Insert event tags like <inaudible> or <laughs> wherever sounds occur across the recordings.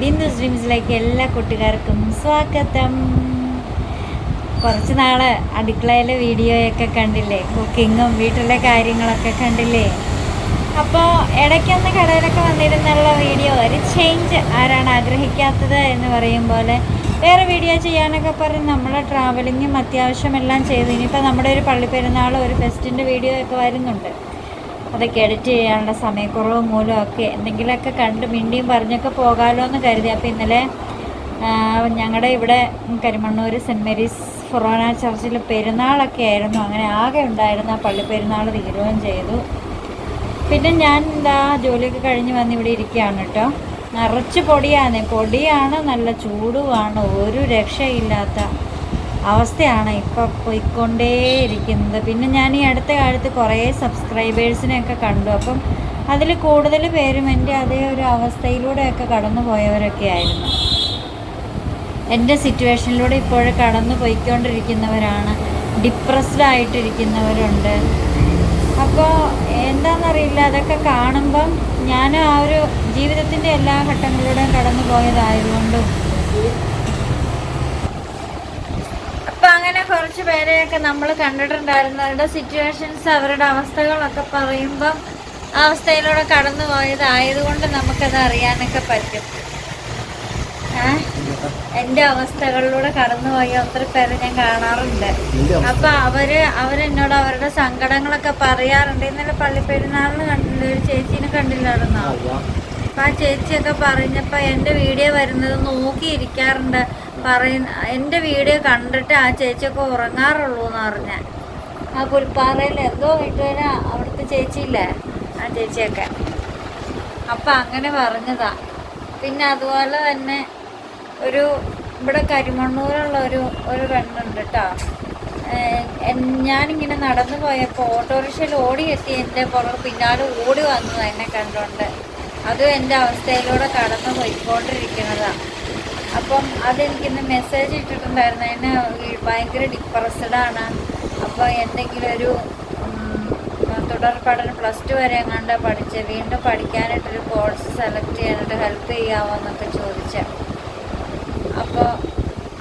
ബിന്ദുസ് ഡ്രീംസിലേക്ക് എല്ലാ കൂട്ടുകാർക്കും സ്വാഗതം. കുറച്ച് നാൾ അടുക്കളയിലെ വീഡിയോയൊക്കെ കണ്ടില്ലേ? കുക്കിങ്ങും വീട്ടിലെ കാര്യങ്ങളൊക്കെ കണ്ടില്ലേ? അപ്പോൾ ഇടയ്ക്കൊന്ന് കടയിലൊക്കെ വന്നിരുന്നുള്ള വീഡിയോ ഒരു ചേഞ്ച് ആരാണ് ആഗ്രഹിക്കാത്തത് എന്ന് പറയും പോലെ വേറെ വീഡിയോ ചെയ്യാനൊക്കെ പറഞ്ഞ് നമ്മളെ ട്രാവലിങ്ങും അത്യാവശ്യം എല്ലാം ചെയ്തു. ഇനിയിപ്പോൾ നമ്മുടെ ഒരു പള്ളിപ്പെരുന്നാൾ ഒരു ഫെസ്റ്റിന്റെ വീഡിയോ ഒക്കെ വരുന്നുണ്ട്. അതൊക്കെ എഡിറ്റ് ചെയ്യാനുള്ള സമയക്കുറവ് മൂലമൊക്കെ എന്തെങ്കിലുമൊക്കെ കണ്ട് മിണ്ടിയും പറഞ്ഞൊക്കെ പോകാമല്ലോ എന്ന് കരുതി. അപ്പോൾ ഇന്നലെ ഞങ്ങളുടെ ഇവിടെ കരിമണ്ണൂർ സെന്റ് മേരീസ് ഫൊറോന ചർച്ചിൽ പെരുന്നാളൊക്കെ ആയിരുന്നു. അങ്ങനെ ആകെ ഉണ്ടായിരുന്ന പള്ളി പെരുന്നാൾ തീരുകയും ചെയ്തു. പിന്നെ ഞാൻ എന്താ ജോലിയൊക്കെ കഴിഞ്ഞ് വന്ന് ഇവിടെ ഇരിക്കുകയാണ് കേട്ടോ നിറച്ച് പൊടിയാണ്. പൊടിയാണ് നല്ല ചൂടുമാണ് ഒരു രക്ഷയില്ലാത്ത അവസ്ഥയാണ് ഇപ്പം പോയിക്കൊണ്ടേയിരിക്കുന്നത്. പിന്നെ ഞാൻ ഈ അടുത്ത കാലത്ത് കുറേ സബ്സ്ക്രൈബേഴ്സിനെയൊക്കെ കണ്ടു. അപ്പം അതിൽ കൂടുതൽ പേരും എന്റെ അതേ ഒരു അവസ്ഥയിലൂടെയൊക്കെ കടന്നു പോയവരൊക്കെ ആയിരുന്നു. എന്റെ സിറ്റുവേഷനിലൂടെ ഇപ്പോഴും കടന്നു പോയിക്കൊണ്ടിരിക്കുന്നവരാണ് ഡിപ്രസ്ഡ് ആയിട്ടിരിക്കുന്നവരുണ്ട് അപ്പോൾ എന്താണെന്നറിയില്ല അതൊക്കെ കാണുമ്പം ഞാൻ ആ ഒരു ജീവിതത്തിന്റെ എല്ലാ ഘട്ടങ്ങളിലൂടെയും കടന്നു പോയതായതുകൊണ്ടും അപ്പം അങ്ങനെ കുറച്ച് പേരെയൊക്കെ നമ്മൾ കണ്ടിട്ടുണ്ടായിരുന്നു. അവരുടെ സിറ്റുവേഷൻസ് അവരുടെ അവസ്ഥകളൊക്കെ പറയുമ്പം ആ അവസ്ഥയിലൂടെ കടന്നു പോയതായതുകൊണ്ട് നമുക്കത് അറിയാനൊക്കെ പറ്റും. ഏ? എന്റെ അവസ്ഥകളിലൂടെ കടന്നുപോയ ഒത്തിരി പേരെ ഞാൻ കാണാറുണ്ട്. അപ്പൊ അവർ അവരെന്നോട് അവരുടെ സങ്കടങ്ങളൊക്കെ പറയാറുണ്ട്. ഇന്നലെ പള്ളിപ്പെരുന്നാളിന് കണ്ടില്ല ഒരു ചേച്ചീനെ കണ്ടില്ലായിരുന്നോ? അപ്പൊ ആ ചേച്ചിയൊക്കെ പറഞ്ഞപ്പോ എന്റെ വീഡിയോ വരുന്നത് നോക്കിയിരിക്കാറുണ്ട്. പറയുന്ന എന്റെ വീഡിയോ കണ്ടിട്ട് ആ ചേച്ചിയൊക്കെ ഉറങ്ങാറുള്ളൂ എന്ന് പറഞ്ഞ. ആ പുൽപ്പാറയിൽ എന്തോ വീട്ടുകാര അവിടുത്തെ ചേച്ചിയില്ലേ ആ ചേച്ചിയൊക്കെ. അപ്പൊ അങ്ങനെ പറഞ്ഞതാ. പിന്നെ അതുപോലെ തന്നെ ഒരു ഇവിടെ കരിമണ്ണൂരുള്ള ഒരു ഒരു പെണ്ണുണ്ട് കേട്ടോ ഞാനിങ്ങനെ നടന്നു പോയപ്പോൾ ഓട്ടോറിക്ഷയിൽ ഓടിയെത്തി എന്റെ പുറകെ പിന്നാലെ ഓടി വന്നു എന്നെ കണ്ടുകൊണ്ട് അതും എന്റെ അവസ്ഥയിലൂടെ കടന്നു പോയിക്കൊണ്ടിരിക്കുന്നതാണ് അപ്പം അതെനിക്കിന്ന് മെസ്സേജ് ഇട്ടിട്ടുണ്ടായിരുന്നു. എന്നെ ഭയങ്കര ഡിപ്രസ്ഡാണ് അപ്പോൾ എന്തെങ്കിലും ഒരു തുടർ പഠനം പ്ലസ് ടു വരെ എങ്ങാണ്ട് പഠിച്ച് വീണ്ടും പഠിക്കാനായിട്ടൊരു കോഴ്സ് സെലക്ട് ചെയ്യാനായിട്ട് ഹെൽപ്പ് ചെയ്യാമോ എന്നൊക്കെ ചോദിച്ച. അപ്പോൾ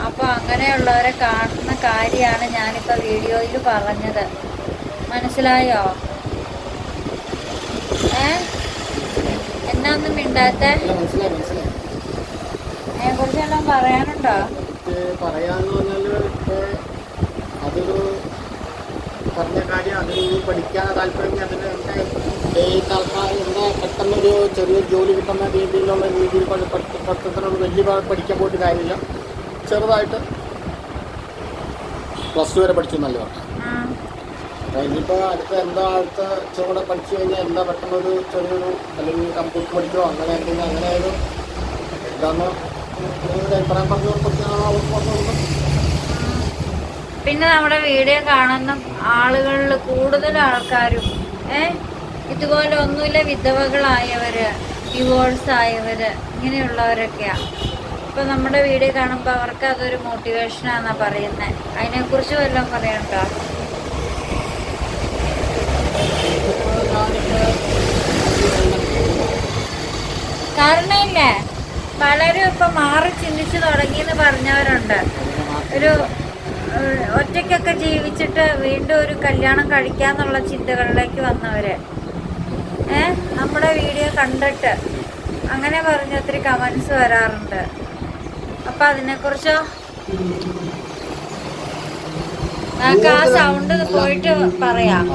അപ്പോൾ അങ്ങനെയുള്ളവരെ കാണുന്ന കാര്യമാണ് ഞാനിപ്പോൾ വീഡിയോയിൽ പറഞ്ഞത്. മനസ്സിലായോ? ഏ? എന്നാ ഒന്നും മിണ്ടാത്ത? ഇല്ല, മനസ്സിലായി മനസ്സിലായി. പറയാനുണ്ടോ? പറയാന്ന് പറഞ്ഞാൽ അതൊരു പറഞ്ഞ കാര്യം അതിൽ പഠിക്കാൻ താല്പര്യം അതിന് ഈ തൽക്കാലം ഇവിടെ പെട്ടെന്നൊരു ചെറിയൊരു ജോലി കിട്ടുന്ന രീതിയിലുള്ള രീതിയിൽ പഠിത്തത്തിനോട് പഠി- വലിയ പഠിക്കാൻ പോയിട്ട് കാര്യമില്ല. ചെറുതായിട്ട് പ്ലസ് ടു വരെ പഠിച്ചു നല്ല പറഞ്ഞു ഇനിയിപ്പോൾ അടുത്ത എന്താ അടുത്ത ചുവടെ പഠിച്ചു കഴിഞ്ഞാൽ എന്താ പെട്ടെന്നൊരു ചെറിയൊരു അല്ലെങ്കിൽ കമ്പ്യൂട്ടർ പഠിക്കോ അങ്ങനെ എന്തെങ്കിലും അങ്ങനെ ഒരു ഇതാണ് അഭിപ്രായം പിന്നെ നമ്മുടെ വീഡിയോ കാണുന്ന ആളുകളിൽ കൂടുതൽ ആൾക്കാരും ഏ ഇതുപോലെ ഒന്നുമില്ല വിധവകളായവര് ഡിവോഴ്സ് ആയവര് ഇങ്ങനെയുള്ളവരൊക്കെയാണ് ഇപ്പൊ നമ്മുടെ വീഡിയോ കാണുമ്പോൾ അവർക്ക് അതൊരു മോട്ടിവേഷനാണെന്നാണ് പറയുന്നത് അതിനെക്കുറിച്ച് വല്ലതും പറയണ്ട കാരണമില്ലേ? പലരും ഇപ്പൊ മാറി ചിന്തിച്ചു തുടങ്ങിയെന്ന് പറഞ്ഞവരുണ്ട്. ഒരു ഒറ്റയ്ക്കൊക്കെ ജീവിച്ചിട്ട് വീണ്ടും ഒരു കല്യാണം കഴിക്കാന്നുള്ള ചിന്തകളിലേക്ക് വന്നവര്. ഏ? നമ്മുടെ വീഡിയോ കണ്ടിട്ട് അങ്ങനെ പറഞ്ഞ് ഒത്തിരി കമൻസ് വരാറുണ്ട്. അപ്പൊ അതിനെക്കുറിച്ചോ? ഞങ്ങൾക്ക് ആ സൗണ്ട് പോയിട്ട് പറയാം.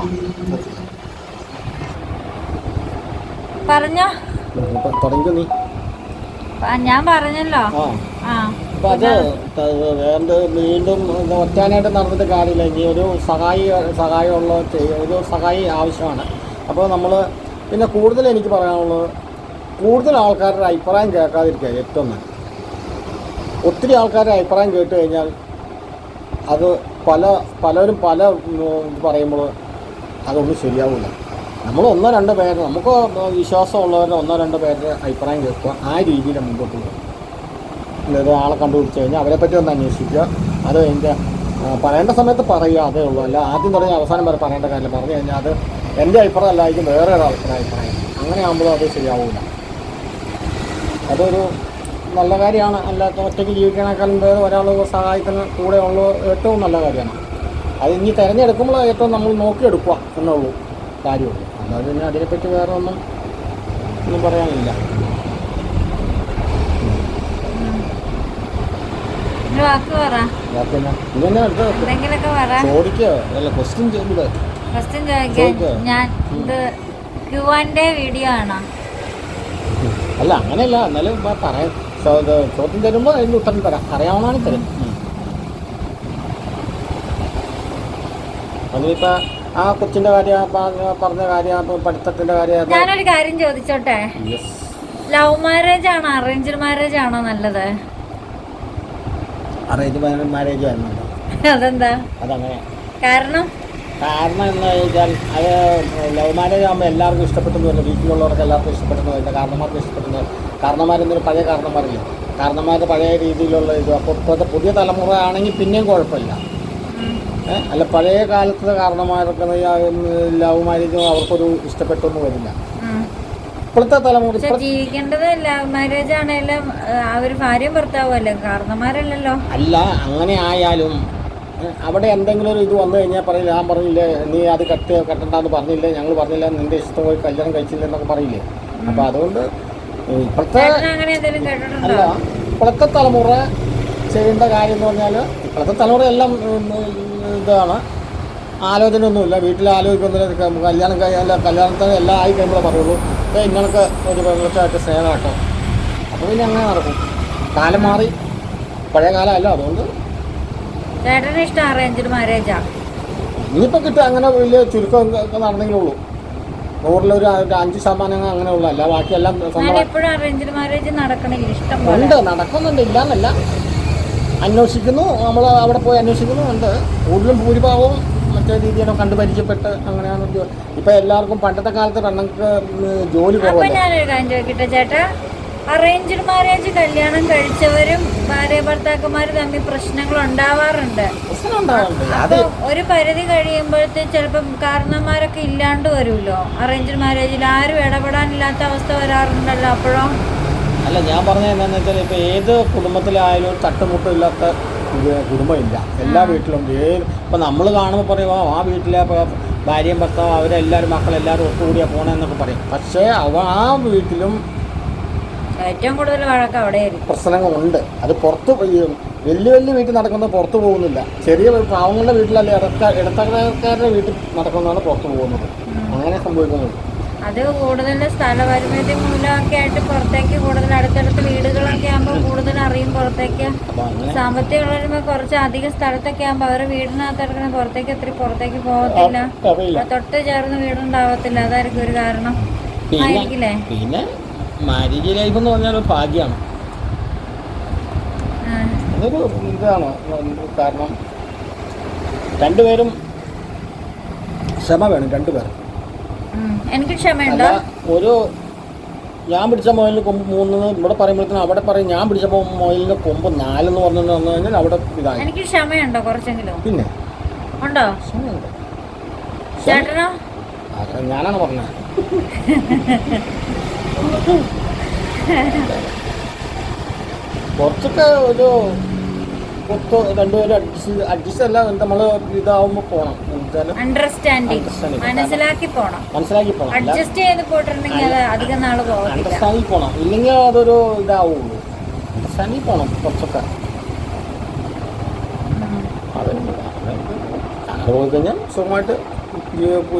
പറഞ്ഞോ? ഞാൻ പറഞ്ഞല്ലോ. വീണ്ടും ഒറ്റാനായിട്ട് നടന്നിട്ട് കാര്യമില്ല. ഇനി ഒരു സഹായി സഹായമുള്ള ഒരു സഹായി ആവശ്യമാണ്. അപ്പോൾ നമ്മൾ പിന്നെ കൂടുതൽ എനിക്ക് പറയാനുള്ളത് കൂടുതൽ ആൾക്കാരുടെ അഭിപ്രായം കേൾക്കാതിരിക്കുക ഏറ്റവും നല്ലത്. ഒത്തിരി ആൾക്കാരുടെ അഭിപ്രായം കേട്ട് കഴിഞ്ഞാൽ അത് പല പലരും പല ഇത് പറയുമ്പോൾ അതൊന്നും ശരിയാവില്ല. നമ്മൾ ഒന്നോ രണ്ടോ പേര് നമുക്ക് വിശ്വാസമുള്ളവരുടെ ഒന്നോ രണ്ടോ പേരുടെ അഭിപ്രായം കേൾക്കുക ആ രീതിയിൽ മുമ്പോട്ട് പോകും അല്ലെങ്കിൽ ആളെ കണ്ടുപിടിച്ച് കഴിഞ്ഞാൽ അവരെ പറ്റി ഒന്ന് അന്വേഷിക്കുക. അത് എന്റെ പറയേണ്ട സമയത്ത് പറയുക അതേ ഉള്ളൂ. അല്ല ആദ്യം തുടങ്ങി അവസാനം വരെ പറയേണ്ട കാര്യം പറഞ്ഞു കഴിഞ്ഞാൽ അത് എന്റെ അഭിപ്രായം അല്ലായിരിക്കും വേറെ ഒരാൾക്കുടെ അഭിപ്രായം. അങ്ങനെ ആകുമ്പോഴും അത് ശരിയാവില്ല അതൊരു നല്ല കാര്യമാണ്. അല്ലാത്ത ഒറ്റയ്ക്ക് ജീവിക്കണേക്കാളും വേറെ ഒരാൾ സഹായിക്കുന്ന കൂടെ ഉള്ള ഏറ്റവും നല്ല കാര്യമാണ്. അത് ഇനി തിരഞ്ഞെടുക്കുമ്പോൾ ഏറ്റവും നമ്മൾ നോക്കിയെടുക്കുക എന്നുള്ളൂ കാര്യമുള്ളൂ അല്ലാതെ പിന്നെ അതിനെപ്പറ്റി വേറെ ഒന്നും ഒന്നും പറയാനില്ല. ചോദിക്കുക അല്ല ക്വസ്റ്റ്യൻ ചെയ്തത് ക്വസ്റ്റ്യൻ ചോദിക്കാൻ ചോദിക്ക്. ഞാൻ ഇത് ക്യുവാന്റെ വീഡിയോ ആണോ? അല്ല അങ്ങനെയല്ല. എന്നാലും പറയാം. ചോദ്യം തരുമ്പോൾ അതിന്റെ ഉത്തരം തരാം. അറിയാവുന്നതാണ് തരും. അതിലിപ്പോൾ ആ കൊച്ചിന്റെ കാര്യം പറഞ്ഞ കാര്യം പഠിത്തത്തിന്റെ കാര്യം ഞാനൊരു കാര്യം ചോദിച്ചോട്ടെ? ലവ് മാരേജ് ആണോ? അറേഞ്ച്ഡ് മാരേജ് ആണോ നല്ലത്? അറേഞ്ച് മാരേജ് <laughs> അതെന്താ? അതങ്ങനെ. കാരണം? കാരണം എന്ന് വെച്ചാൽ അത് ലവ് മാരേജ് ആകുമ്പോൾ എല്ലാവർക്കും ഇഷ്ടപ്പെട്ടെന്ന് വരില്ല വീട്ടിലുള്ളവർക്ക് എല്ലാവർക്കും ഇഷ്ടപ്പെട്ടെന്ന് വരില്ല കാരണന്മാർക്ക് ഇഷ്ടപ്പെടുന്നത് കാരണന്മാരെന്നൊരു പഴയ കാരണന്മാരില്ല? കാരണന്മാർ പഴയ രീതിയിലുള്ള ഇത്. അപ്പോൾ ഇപ്പോഴത്തെ പുതിയ തലമുറ ആണെങ്കിൽ പിന്നെയും കുഴപ്പമില്ല. അല്ല പഴയ കാലത്തെ കാരണന്മാരൊക്കെ ലവ് മാരേജും അവർക്കൊരു ഇഷ്ടപ്പെട്ടൊന്നും വരില്ല. ഇപ്പോഴത്തെ തലമുറ ജീവിക്കേണ്ടത് ലവ് മാരേജ് ആണെങ്കിലും അവർ ഭാര്യയും ഭർത്താവും അല്ലേ? കാരണന്മാരല്ലല്ലോ. അല്ല അങ്ങനെ ആയാലും അവിടെ എന്തെങ്കിലും ഒരു ഇത് വന്നു കഴിഞ്ഞാൽ പറയില്ല ഞാൻ പറഞ്ഞില്ലേ നീ അത് കട്ട് കട്ടണ്ടെന്ന് പറഞ്ഞില്ലേ ഞങ്ങൾ പറഞ്ഞില്ല നിന്റെ ഇഷ്ടം പോയി കല്യാണം കഴിച്ചില്ല എന്നൊക്കെ പറയില്ലേ. അപ്പം അതുകൊണ്ട് ഇപ്പോഴത്തെ അങ്ങനെ എന്തെങ്കിലും അല്ല ഇപ്പോഴത്തെ തലമുറ ചെയ്യേണ്ട കാര്യം എന്ന് പറഞ്ഞാൽ ഇപ്പോഴത്തെ തലമുറ എല്ലാം ഇതാണ്. ആലോചന ഒന്നുമില്ല വീട്ടിൽ ആലോചിക്കൊന്നുമില്ല കല്യാണം കഴിഞ്ഞാൽ കല്യാണത്തിന് എല്ലാം ആയി കഴിയുമ്പോഴേ പറയുള്ളൂ. അപ്പോൾ ഇങ്ങനൊക്കെ ഒരു പെൺകുച്ചായിട്ട് സ്നേഹം കേട്ടോ അപ്പോൾ പിന്നെ അങ്ങനെ നടക്കും. കാലം മാറി. പഴയ കാലമല്ല അതുകൊണ്ട് ചേട്ടന് ഇഷ്ടം അറേഞ്ച്ഡ് മാരേജാ ഇനിയിപ്പോൾ കിട്ടുക അങ്ങനെ വലിയ ചുരുക്കം നടന്നെങ്കിലേ ഉള്ളൂ. നൂറിലൊരു അഞ്ച് ശതമാനം അങ്ങനെ ഉള്ളൂ. അല്ല ബാക്കിയെല്ലാം സ്വന്തം അറേഞ്ച്ഡ് മാരേജ് നടക്കണില്ല ഇഷ്ടം ഉണ്ട് നടക്കുന്നുണ്ട്. ഇല്ലാന്നല്ല. അന്വേഷിക്കുന്നു. നമ്മൾ അവിടെ പോയി അന്വേഷിക്കുന്നു. ഉണ്ട്. കൂടുതലും ഭൂരിഭാഗവും മറ്റേ രീതിയിലോ കണ്ടു പരിചയപ്പെട്ട് അങ്ങനെയാണ് ഇപ്പൊ എല്ലാവർക്കും പണ്ടത്തെ കാലത്ത് പെണ്ണുങ്ങൾക്ക് ജോലി കുറവല്ല? ചേട്ടാ? അറേഞ്ച്ഡ് മാരേജ് കല്യാണം കഴിച്ചവരും ഭാര്യ ഭർത്താക്കന്മാരും തമ്മിൽ പ്രശ്നങ്ങൾ ഉണ്ടാവാറുണ്ട്. അപ്പൊ ഒരു പരിധി കഴിയുമ്പോഴത്തെ ചിലപ്പം കാരണന്മാരൊക്കെ ഇല്ലാണ്ട് വരുമല്ലോ. അറേഞ്ച്ഡ് മാരേജിൽ ആരും ഇടപെടാനില്ലാത്ത അവസ്ഥ വരാറുണ്ടല്ലോ അപ്പോഴോ? അല്ല ഞാൻ പറഞ്ഞ എന്താണെന്ന് വെച്ചാൽ ഇപ്പൊ ഏത് കുടുംബത്തിലായാലും തട്ടുമുട്ടില്ലാത്ത കുടുംബം ഇല്ല എല്ലാ വീട്ടിലും ഏത് ഇപ്പൊ നമ്മൾ കാണുമ്പോൾ പറയുമ്പോൾ "ആ, വീട്ടിലെ ഭാര്യയും ഭർത്താവ് അവരെല്ലാവരും മക്കളെല്ലാവരും ഒത്തുകൂടിയാ പോണെന്നൊക്കെ പറയും. പക്ഷേ അവ ആ വീട്ടിലും ഏറ്റവും കൂടുതൽ വഴക്ക് അവിടെ ആയിരിക്കും പ്രശ്നങ്ങളുണ്ട്. അത് പുറത്ത് വലിയ വലിയ വീട്ടിൽ നടക്കുന്നത് പുറത്തു പോകുന്നില്ല. ചെറിയ പാവങ്ങളുടെ വീട്ടിലല്ലേ ഇടത്ത ഇടത്തക്കാരുടെ വീട്ടിൽ നടക്കുന്നതാണ് പുറത്തു പോകുന്നത്. അങ്ങനെ സംഭവിക്കുന്നത് അത് കൂടുതൽ സ്ഥലപരിമിതി മൂലമൊക്കെ ആയിട്ട് പുറത്തേക്ക് കൂടുതൽ അടുത്തടുത്ത് വീടുകളൊക്കെ ആകുമ്പോൾ കൂടുതൽ അറിയും പുറത്തേക്ക്. സാമ്പത്തിക അങ്ങനെ കുറച്ച് അധികം സ്ഥലത്തൊക്കെ ആകുമ്പോൾ അവരുടെ വീടിനകത്ത് ഇറങ്ങണ പുറത്തേക്ക് ഒത്തിരി പുറത്തേക്ക് പോകത്തില്ല. തൊട്ട് ചേർന്ന് വീടുണ്ടാവത്തില്ല. അതായിരിക്കും ഒരു കാരണം. ആയിരിക്കില്ലേ? മാരേജ് ലൈഫ് എന്ന് പറഞ്ഞാൽ ഒരു ഭാഗ്യമാണ്. അതൊരു ഇതാണ്. കാരണം രണ്ടുപേരും ക്ഷമ വേണം രണ്ടുപേരും. എനിക്ക് ക്ഷമയുണ്ടോ? ഒരു ഞാൻ പിടിച്ച മുയലിന് കൊമ്പ് മൂന്ന് ഇവിടെ പറയുമ്പോഴത്തേനും അവിടെ പറയും ഞാൻ പിടിച്ച മുയലിന് കൊമ്പ് നാലെന്ന് പറഞ്ഞു വന്നു കഴിഞ്ഞാൽ അവിടെ ഇതായി. എനിക്ക് ക്ഷമയുണ്ടോ കുറച്ചെങ്കിലും? പിന്നെ? ഉണ്ടോ? ചേട്ടനോ? ഞാനാണ് പറഞ്ഞത്. <laughs> കുറച്ചൊക്കെ ഒരു ഒത്ത് രണ്ടുപേരും അഡ്ജസ്റ്റ് അഡ്ജസ്റ്റ് അല്ല നമ്മൾ ഇതാവുമ്പോൾ പോകണം അണ്ടർസ്റ്റാൻഡിങ് മനസ്സിലാക്കി പോണം. മനസ്സിലാക്കി പോണം. അഡ്ജസ്റ്റ് ചെയ്ത് പോയിട്ടുണ്ടെങ്കിൽ അത് അധികം പോകണം ഇല്ലെങ്കിൽ അതൊരു ഇതാവുള്ളൂ. അണ്ടർസ്റ്റാൻഡിൽ പോണം കുറച്ചൊക്കെ. കഴിഞ്ഞാൽ സുഖമായിട്ട്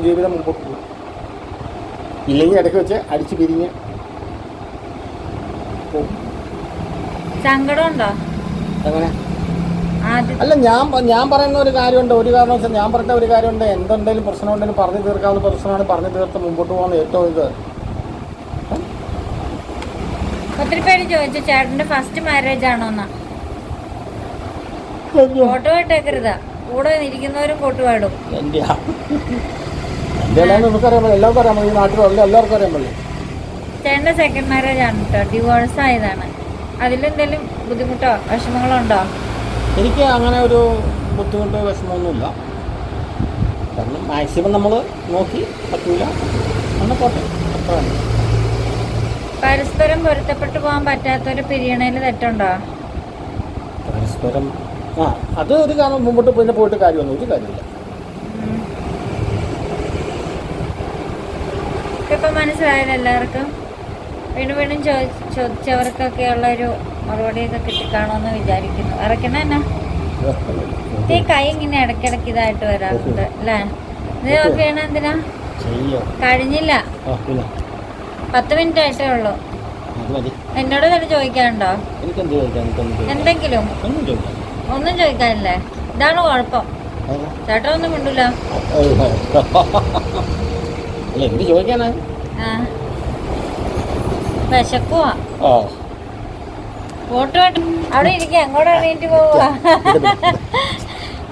ജീവിതം മുമ്പോട്ട് പോകും. ഇല്ലെങ്കിൽ ഇടയ്ക്ക് വെച്ച് അടിച്ച് പിരിഞ്ഞ് പോകും സങ്കടം എങ്ങനെ? അല്ല ഞാൻ ഞാൻ പറയുന്ന ഒരു കാര്യമുണ്ട്. ഒരു കാരണം വെച്ചാൽ ഞാൻ പറഞ്ഞ ഒരു കാര്യമുണ്ട്. എന്തുണ്ടെങ്കിലും പ്രശ്നം ഉണ്ടെങ്കിലും പറഞ്ഞു തീർക്കാവുന്ന പ്രശ്നമാണ് പറഞ്ഞു തീർത്ത് മുമ്പോട്ട് പോകുന്ന ഏറ്റവും ഇത്. ഒത്തിരി പേര് ചോദിച്ചു ചേട്ടന്റെ ഫസ്റ്റ് മാരേജ് ആണോ എന്നാ? ഫോട്ടോ ഇട്ടേക്കരുത്. കൂടെ ഇരിക്കുന്നവരും ഫോട്ടോ എന്റെ എന്റെ എല്ലാം നമുക്കറിയാൻ എല്ലാവർക്കും അറിയാൻ പറ്റും ഈ നാട്ടിലുള്ള എല്ലാവർക്കും അറിയാൻ പറ്റില്ല. ചേട്ടന്റെ സെക്കൻഡ് മാരേജ് ആണ് കേട്ടോ ഡിവോഴ്സ് ആയതാണ്. അതിലെന്തെങ്കിലും ബുദ്ധിമുട്ടോ വിഷമങ്ങളോ ഉണ്ടോ എനിക്ക് അങ്ങനെ ഒരു ബുദ്ധിമുട്ടോ വിഷമമൊന്നുമില്ല. കാരണം മാക്സിമം നമ്മൾ നോക്കി പറ്റൂല. പോട്ടെ പരസ്പരം പൊരുത്തപ്പെട്ടു പോകാൻ പറ്റാത്തൊരു പിരിയണയിൽ തെറ്റുണ്ടോ? പരസ്പരം ആ അത് ഒരു കാരണം മുമ്പോട്ട് പിന്നെ പോയിട്ട് കാര്യമൊന്നും ഒരു കാര്യമില്ല. ഇപ്പൊ മനസ്സിലായല്ലോ എല്ലാവർക്കും? വീണ്ടും വീണ്ടും ചോദിച്ചവർക്കൊക്കെയുള്ള ഒരു മറുപടിയൊക്കെ കിട്ടിക്കാണോന്ന് വിചാരിക്കുന്നു. ഇറക്കണ എന്നാ? ഈ കൈ ഇങ്ങനെ ഇടയ്ക്കിടയ്ക്ക് ഇതായിട്ട് വരാറുണ്ട് അല്ലേ? ഇത് നോക്കിയാണ് എന്തിനാ? കഴിഞ്ഞില്ല. പത്ത് മിനിറ്റ് ആയിട്ടേ ഉള്ളൂ. എന്നോട് തന്നെ ചോദിക്കാനുണ്ടോ? എന്തെങ്കിലും? ഒന്നും ചോദിക്കാം ഒന്നും ചോദിക്കാനില്ലേ? ഇതാണ് കുഴപ്പം. ചേട്ടനൊന്നും ചേട്ടൻ ഒന്നും ചോദിക്കാനാ? ആ. വിശക്കുവാ? ഓ ഫോട്ടോ അവിടെ ഇരിക്കുക അങ്ങോട്ട് എണീറ്റ് പോവുക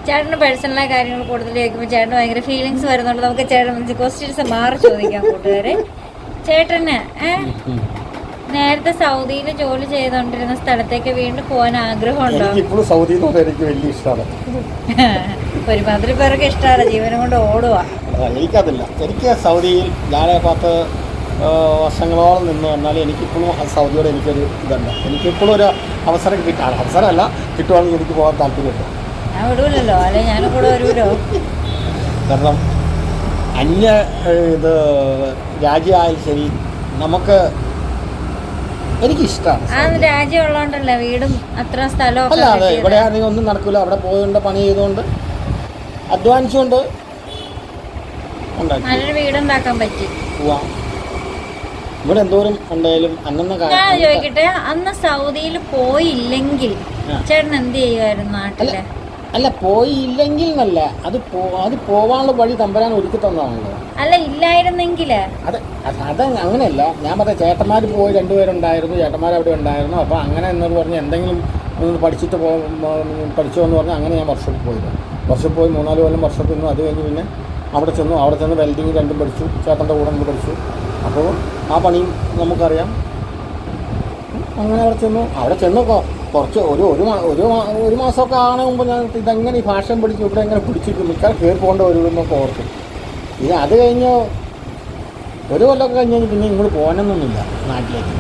ചേട്ടന് പേഴ്സണലായ കാര്യങ്ങൾ കൂടുതൽ ചോദിക്കുമ്പോൾ ചേട്ടന് ഭയങ്കര ഫീലിങ്സ് വരുന്നുണ്ട്. നമുക്ക് ചേട്ടൻ ക്വസ്റ്റ്യൻസ് മാറി ചോദിക്കാം കൂട്ടുകാരെ. ചേട്ടന് നേരത്തെ സൗദിയിൽ ജോലി ചെയ്തോണ്ടിരുന്ന സ്ഥലത്തേക്ക് വീണ്ടും പോകാൻ ആഗ്രഹമുണ്ടോ? ഇപ്പോഴും സൗദി എന്ന് പറഞ്ഞാൽ എനിക്ക് വലിയ ഇഷ്ടമാണ് ഒരുമാതിരി പേർക്ക് ഇഷ്ടമാണ് ജീവനം കൊണ്ട് ഓടുക എനിക്കതില്ല. എനിക്ക് സൗദിയിൽ ഞാൻ പത്ത് വർഷങ്ങളോളം നിന്ന് വന്നാൽ എനിക്കിപ്പോഴും സൗദിയോട് എനിക്കൊരു ഇതുണ്ട്. എനിക്കിപ്പോഴും ഒരു അവസരം കിട്ടാൻ അവസരമല്ല കിട്ടുവാണെങ്കിൽ എനിക്ക് പോകാൻ താല്പര്യമുണ്ട്. ഞാൻ വിടൂലല്ലോ അല്ലെ ഞാനും കൂടെ വരുമല്ലോ. കാരണം അന്യ ഇത് രാജ്യമായാലും ശരി നമുക്ക് എനിക്കിഷ്ടമാണ് രാജ്യം ഉള്ളതുകൊണ്ടല്ലേ വീടും അത്ര സ്ഥലവും അല്ല അതെ ഇവിടെ ആണെങ്കിൽ ഒന്നും നടക്കില്ല അവിടെ പോയതുകൊണ്ട് പണി ചെയ്തുകൊണ്ട് അധ്വാനിച്ചുകൊണ്ട് നല്ലൊരു വീടുണ്ടാക്കാൻ പറ്റി. പോവാം ഇവിടെ എന്തോരം ഉണ്ടായാലും അന്നന്ന ഞാൻ ചോദിക്കട്ടെ അന്ന് സൗദിയിൽ പോയില്ലെങ്കിൽ. ചേട്ടൻ എന്ത് ചെയ്യുമായിരുന്നു നാട്ടിൽ? അല്ല പോയില്ലെങ്കിൽ എന്നല്ല അത് അത് പോവാനുള്ള വഴി തമ്പരാൻ ഒരുക്കി തന്നതാണല്ലോ. അല്ല ഇല്ലായിരുന്നെങ്കിൽ അത് അത് അങ്ങനെയല്ല. ഞാൻ പറയാം ചേട്ടന്മാർ പോയി രണ്ടുപേരുണ്ടായിരുന്നു ചേട്ടന്മാർ അവിടെ ഉണ്ടായിരുന്നു. അപ്പോൾ അങ്ങനെ എന്നോട് പറഞ്ഞ് എന്തെങ്കിലും ഒന്ന് പഠിച്ചിട്ട് പോ പഠിച്ചോ എന്ന് പറഞ്ഞാൽ അങ്ങനെ ഞാൻ വർഷത്തിൽ പോയത്. വർഷോപ്പ് പോയി മൂന്നാൽ കൊല്ലം വർഷത്തിൽ നിന്നു. അത് കഴിഞ്ഞ് പിന്നെ അവിടെ ചെന്നു. അവിടെ ചെന്ന് വെൽഡിങ് രണ്ടും പഠിച്ചു. ചേട്ടന്റെ കൂടെ നിന്ന് പഠിച്ചു. അപ്പോൾ ആ പണിയും നമുക്കറിയാം. അങ്ങനെ അവിടെ ചെന്നു. അവിടെ ചെന്നപ്പോൾ കുറച്ച് ഒരു ഒരു ഒരു ഒരു മാസമൊക്കെ ആണ മുമ്പ് ഞാൻ ഇതെങ്ങനെ ഈ ഭാഷ പഠിച്ചു ഇവിടെ എങ്ങനെ പിടിച്ചിട്ട് മിക്കാൽ കയറി പോകേണ്ട വരുമെന്നൊക്കെ ഓർത്തു. ഇനി അത് കഴിഞ്ഞ് ഒരു കൊല്ലമൊക്കെ കഴിഞ്ഞ് പിന്നെ ഇങ്ങോട്ട് പോകാനൊന്നുമില്ല നാട്ടിലേക്ക്.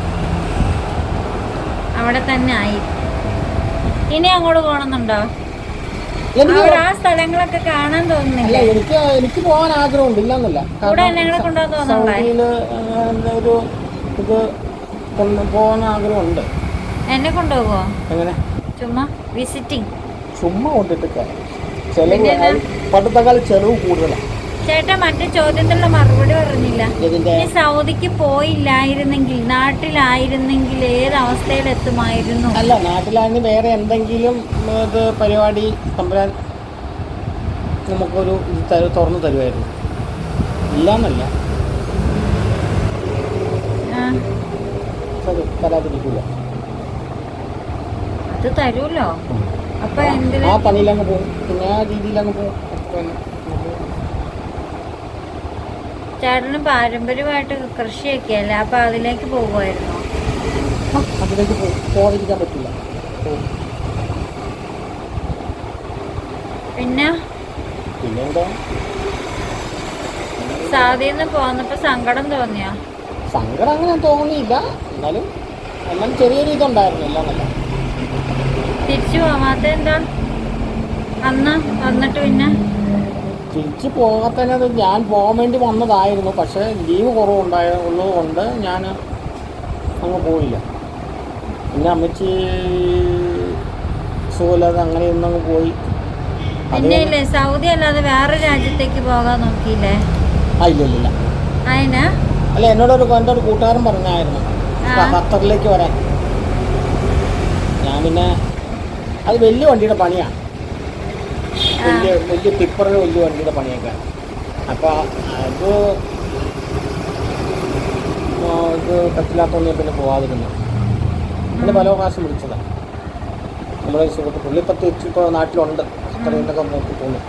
അവിടെ തന്നെ ആയി. ഇനി അങ്ങോട്ട് പോകണമെന്നുണ്ടോ? എനിക്ക് ആ സ്ഥലങ്ങളൊക്കെ കാണാൻ തോന്നുന്നില്ല? എനിക്ക് എനിക്ക് പോകാൻ ആഗ്രഹമുണ്ട് ഇല്ലെന്നല്ല. സൗദിയിൽ ഒരു ഇത് പോകാൻ ആഗ്രഹമുണ്ട്. എന്നെ കൊണ്ടുപോകുമോ എങ്ങനെ? ചുമ്മാ വിസിറ്റിംഗ്. ചുമ്മാ കൊണ്ടിട്ട്. ചെലവ് എന്നാ? ചെലവ് കൂടുതലാണ് ചേട്ടാ മറ്റേ ചോദ്യത്തിനുള്ള മറുപടി പറഞ്ഞില്ല. ഈ സൗദിക്ക് പോയില്ലായിരുന്നെങ്കിൽ നാട്ടിലായിരുന്നെങ്കിൽ ഏത് അവസ്ഥയിലെത്തുമായിരുന്നു? അല്ല നാട്ടിലാണെങ്കിൽ വേറെ എന്തെങ്കിലും ഇത് പരിപാടി തമ്പുരാൻ നമുക്കൊരു ഇത് തുറന്നു തരുമായിരുന്നു. ഇല്ലാന്നല്ല. അത് തരാതിരിക്കില്ല അത് തരൂലോ? അപ്പൊ എന്തിനാ? ആ പണിയിലങ്ങ് പോകും. പിന്നെ ആ രീതിയിലങ്ങ് പോകും. ചേട്ടന് പാരമ്പര്യമായിട്ട് കൃഷിയൊക്കെ അല്ലേ? അപ്പൊ അതിലേക്ക് പോകുമായിരുന്നു അതിലേക്ക് പോകാതിരിക്കാൻ പറ്റില്ല. പിന്നെ? സാധ്യന്ന് പോന്നപ്പോ സങ്കടം തോന്നിയോ? സങ്കടം അങ്ങനെ തോന്നിയില്ല. എന്നാലും എന്നാലും ചെറിയൊരു ഇതുണ്ടായിരുന്നു എല്ലാം തിരിച്ചു പോവാത്ത എന്താ അന്ന് വന്നിട്ട് പിന്നെ? തിരിച്ച് പോകാത്തത് ഞാൻ പോകാൻ വേണ്ടി വന്നതായിരുന്നു. പക്ഷേ ലീവ് കുറവുണ്ടായ ഉള്ളത് കൊണ്ട് ഞാൻ അങ്ങ് പോയില്ല. പിന്നെ അമ്മച്ചി സുഖമില്ലാതെ അങ്ങനെ അങ്ങ് പോയി. പിന്നെ ഇല്ലേ? സൗദി അല്ലാതെ വേറെ രാജ്യത്തേക്ക് പോകാൻ നോക്കിയില്ലേ? ആ ഇല്ല ഇല്ല ഒരു അല്ല എന്നോടൊരു എന്റെ ഒരു കൂട്ടുകാരൻ പറഞ്ഞായിരുന്നു. ഖത്തറിലേക്ക് വരാൻ. ഞാൻ പിന്നെ അത് വലിയ വണ്ടിയുടെ പണിയാണ് വലിയ വലിയ ടിപ്പറിന് വലിയ വണ്ടിയുടെ പണിയൊക്കെ. അപ്പോൾ അത് ഇത് പറ്റില്ലാത്തതുകൊണ്ട് പിന്നെ പോവാതിരുന്നു. പിന്നെ പല പ്രാവശ്യം വിളിച്ചതാണ് നമ്മുടെ സുഹൃത്ത് പുള്ളിപ്പത്ത് ഇപ്പോൾ നാട്ടിലുണ്ട്. അത്രയൊക്കെ നോക്കി തോന്നി